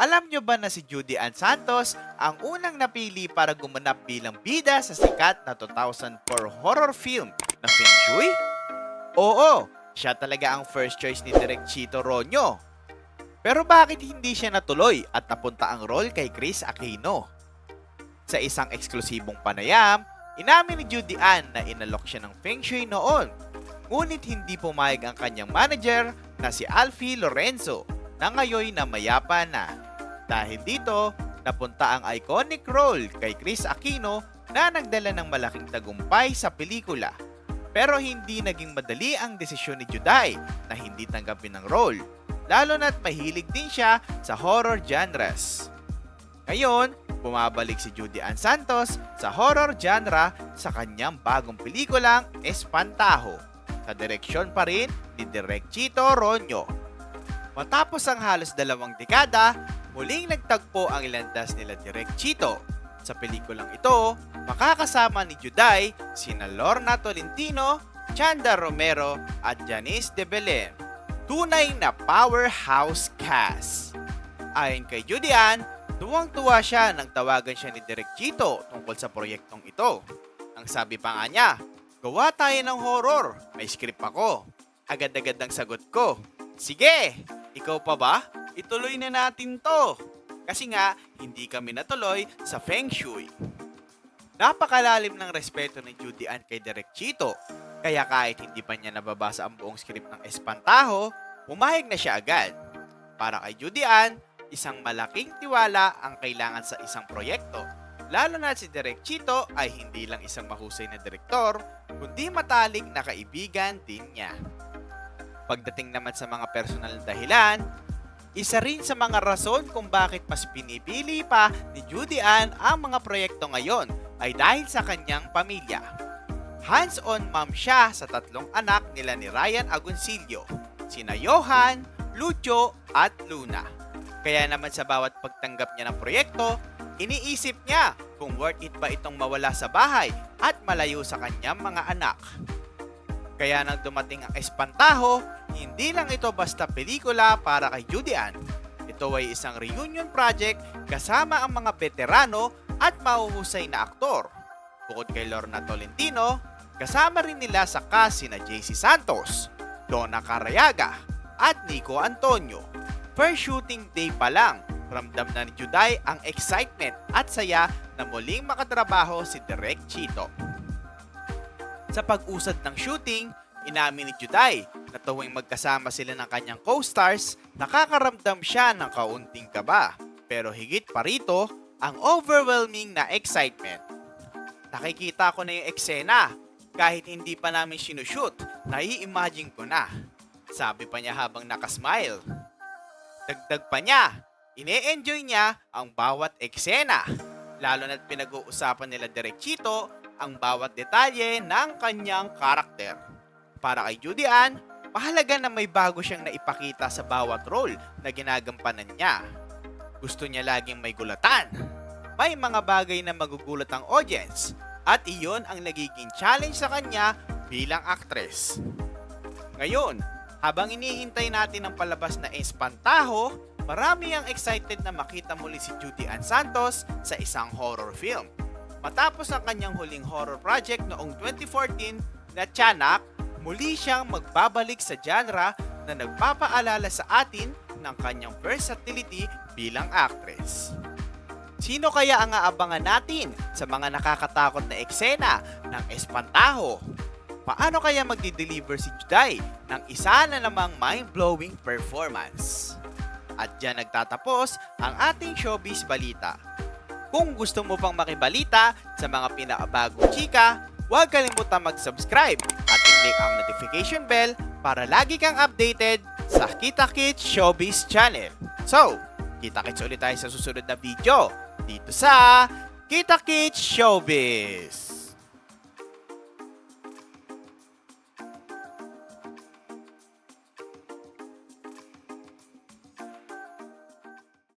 Alam nyo ba na si Judy Ann Santos ang unang napili para gumanap bilang bida sa sikat na 2004 horror film na Feng Shui? Oo, siya talaga ang first choice ni Direk Chito Ronyo. Pero bakit hindi siya natuloy at napunta ang role kay Chris Aquino? Sa isang eksklusibong panayam, inamin ni Judy Ann na inalok siya ng Feng Shui noon. Ngunit hindi pumayag ang kanyang manager na si Alfie Lorenzo na ngayon na mayapa na. Dahil dito, napunta ang iconic role kay Chris Aquino na nagdala ng malaking tagumpay sa pelikula. Pero hindi naging madali ang desisyon ni Juday na hindi tanggapin ang role, lalo na't mahilig din siya sa horror genres. Ngayon, bumabalik si Judy Ann Santos sa horror genre sa kanyang bagong pelikulang Espantajo, sa direksyon pa rin ni Direk Chito Ronyo. Matapos ang halos dalawang dekada, muling nagtagpo ang ilandas nila Direk Chito. Sa pelikulang ito, makakasama ni Juday sina Lorna Tolentino, Chanda Romero at Janice de Belen. Tunay na powerhouse cast. Ayon kay Judy Ann, tuwang-tuwa siya nang tawagan siya ni Direk Chito tungkol sa proyektong ito. Ang sabi pa nga niya, gawa tayo ng horror, may script ako. Agad-agad ang sagot ko, sige, ikaw pa ba? Ituloy na natin to. Kasi nga, hindi kami natuloy sa Feng Shui. Napakalalim ng respeto ni Judy Ann kay Direk Chito. Kaya kahit hindi pa niya nababasa ang buong script ng Espantajo, pumayag na siya agad. Para kay Judy Ann, isang malaking tiwala ang kailangan sa isang proyekto. Lalo na si Direk Chito ay hindi lang isang mahusay na direktor, kundi matalik na kaibigan din niya. Pagdating naman sa mga personal na dahilan, isa rin sa mga rason kung bakit mas pinipili pa ni Judy Ann ang mga proyekto ngayon ay dahil sa kanyang pamilya. Hands-on mom siya sa tatlong anak nila ni Ryan Agoncillo, sina Johan, Lucho at Luna. Kaya naman sa bawat pagtanggap niya ng proyekto, iniisip niya kung worth it ba itong mawala sa bahay at malayo sa kanyang mga anak. Kaya nang dumating ang Espantajo, hindi lang ito basta pelikula para kay Judy Ann. Ito ay isang reunion project kasama ang mga veterano at mahuhusay na aktor. Bukod kay Lorna Tolentino, kasama rin nila sa cast sina JC Santos, Donna Carayaga, at Nico Antonio. First shooting day pa lang, ramdam na ni Juday ang excitement at saya na muling makatrabaho si Direk Chito. Sa pag-usad ng shooting, inamin ni Juday na tuwing magkasama sila ng kanyang co-stars, nakakaramdam siya ng kaunting kaba. Pero higit pa rito, ang overwhelming na excitement. Nakikita ko na yung eksena. Kahit hindi pa namin sinushoot, nai-imagine ko na. Sabi pa niya habang nakasmile. Dagdag pa niya, ine-enjoy niya ang bawat eksena. Lalo na't pinag-uusapan nila Direchito ang bawat detalye ng kanyang karakter. Para kay Judy Ann, mahalaga na may bago siyang naipakita sa bawat role na ginagampanan niya. Gusto niya laging may gulatan. May mga bagay na magugulat ang audience at iyon ang nagiging challenge sa kanya bilang actress. Ngayon, habang inihintay natin ang palabas na Espantajo, marami ang excited na makita muli si Judy Ann Santos sa isang horror film. Matapos ang kanyang huling horror project noong 2014 na Tiyanak, muli siyang magbabalik sa genre na nagpapaalala sa atin ng kanyang versatility bilang actress. Sino kaya ang aabangan natin sa mga nakakatakot na eksena ng Espantajo? Paano kaya magdi-deliver si Juday ng isa na namang mind-blowing performance? At dyan nagtatapos ang ating showbiz balita. Kung gusto mo pang makibalita sa mga pinakabagong chika, huwag kalimutan mag-subscribe at i-click ang notification bell para lagi kang updated sa Kita Kits Showbiz Channel. So, kita kits ulit tayo sa susunod na video dito sa Kita Kits Showbiz.